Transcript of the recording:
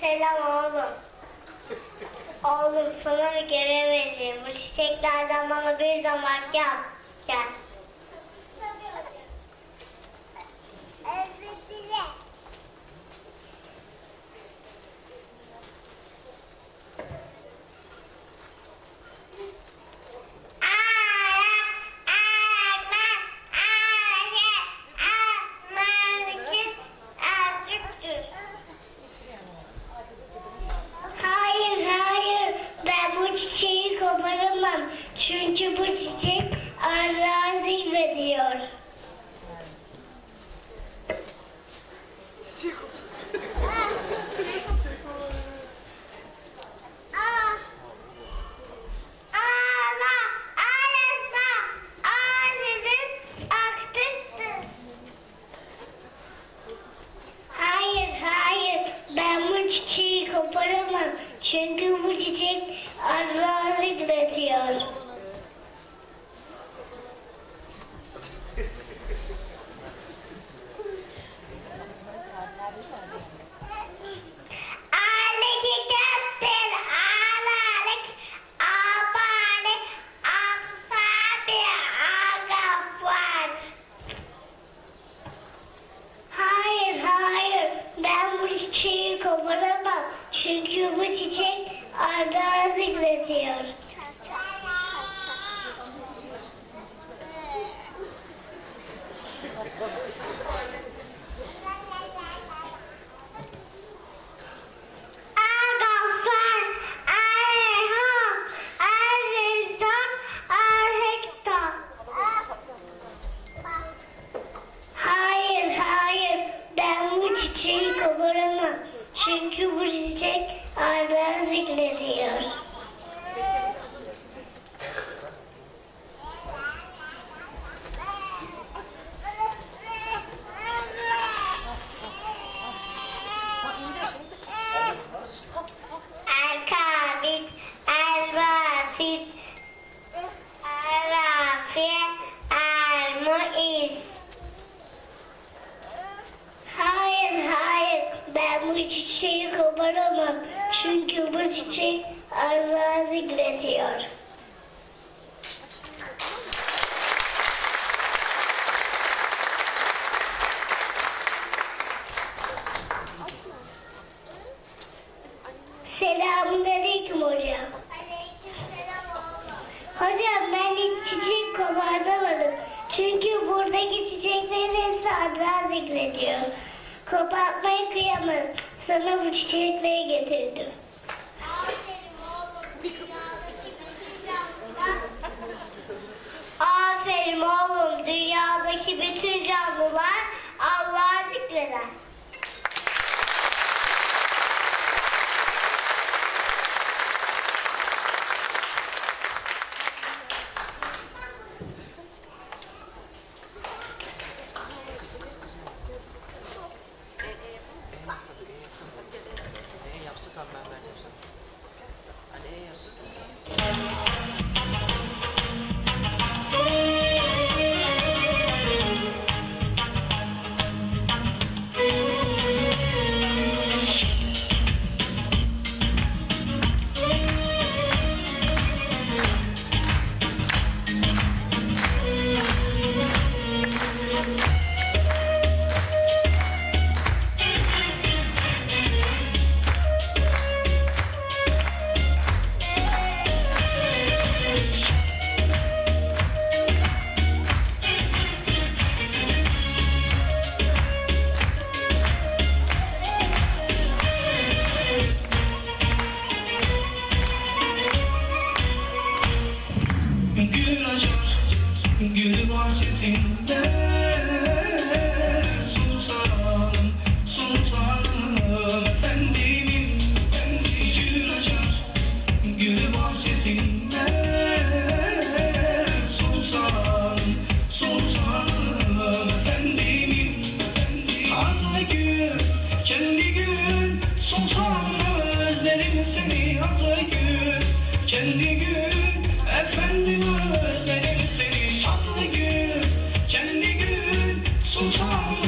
Selam oğlum. Oğlum sana vereyim. Bu çiçeklerden bana bir damak yap. Gel. Hayır hayır ben bu çiçeği koparamam. Çünkü bu çiçek arazi veriyor. Ağla, ağlasma, ağladın, aktıktın. Hayır, hayır. Ben bu çiçeği koparamam. Çünkü bu çiçek Allah'ı üretiyor. Ağlık kaptır, ağlalık, abalık, aksabi, agafar. Hayır, hayır. Ben bu koparamam. Çünkü bu çiçek Allah'ı üretiyor. Agafar, Erhan, Errizan, Erhektan. Hayır, hayır. Ben bu çiçeği koparamam. Çünkü bu çiçek Allah'ı zikrediyor. El-Kabit, El-Basit, El-Rafi, El-Mu'iz. Hayır, hayır. Ben bu çiçeği koparamam. Çünkü bu çiçek Allah'ı zikrediyor. Selamun aleyküm hocam. Hocam ben hiç çiçek kopartamadım. Çünkü buradaki çiçeklerin hepsi Allah'ı zikrediyor. Kopartmayı kıyamam. Sana bu çiçekleri getirdim. Aferin kendi seni. Şanlı gün Kendi gün sultan